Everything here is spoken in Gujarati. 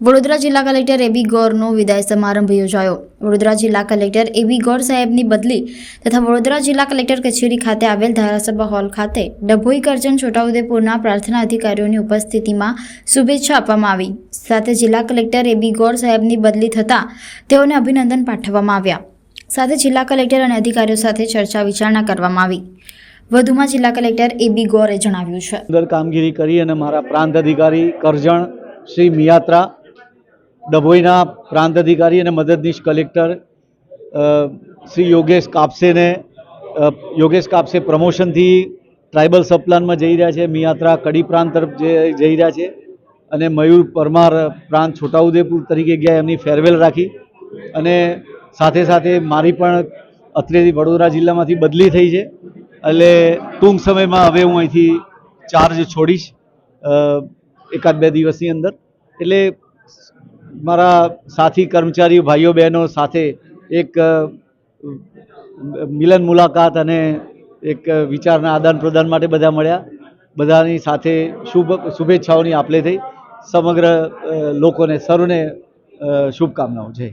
વડોદરા જિલ્લા કલેક્ટર એબી ગોરનો વિદાય સમારંભ યોજાયો. વડોદરા જિલ્લા કલેક્ટર એબી ગોર સાહેબની બદલી તથા વડોદરા જિલ્લા કલેક્ટર કચેરી ખાતે આવેલ ધારાસભા હોલ ખાતે ડભોઈ કરજણ છોટાઉદેપુરના પ્રાર્થના અધિકારીઓની ઉપસ્થિતિમાં શુભેચ્છા આપવામાં આવી. સાથે જિલ્લા કલેક્ટર એબી ગોર સાહેબની બદલી થતાં તેઓને અભિનંદન પાઠવવામાં આવ્યા. સાથે જિલ્લા કલેક્ટર અને અધિકારીઓ સાથે ચર્ચા વિચારણા કરવામાં આવી. વધુમાં જિલ્લા કલેક્ટર એબી ગોરે જણાવ્યું છે. સુંદર કામગીરી કરી અને મારા પ્રાંત અધિકારી કરજણ શ્રી મિયાત્રા, ડભોઈના પ્રાંત અધિકારી અને મદદનીશ કલેક્ટર શ્રી યોગેશ કાપસેને યોગેશ કાપસે પ્રમોશનથી ટ્રાઇબલ સબપ્લાનમાં જઈ રહ્યા છે, મિયાત્રા કડી પ્રાંત તરફ જઈ રહ્યા છે અને મયુર પરમાર પ્રાંત છોટાઉદેપુર તરીકે ગયા, એમની ફેરવેલ રાખી અને સાથે સાથે મારી પણ અત્રેથી વડોદરા જિલ્લામાંથી બદલી થઈ છે. એટલે ટૂંક સમયમાં હવે હું અહીંથી ચાર્જ છોડીશ એકાદ બે દિવસની અંદર. એટલે મારા સાથી, કર્મચારીઓ, ભાઈઓ, બહેનો સાથે એક મિલન મુલાકાત અને એક વિચારના આદાન પ્રદાન માટે બધા મળ્યા. બધાની સાથે શુભ, શુભેચ્છાઓની આપલે થઈ. સમગ્ર લોકોને સર્વને શુભકામનાઓ. છે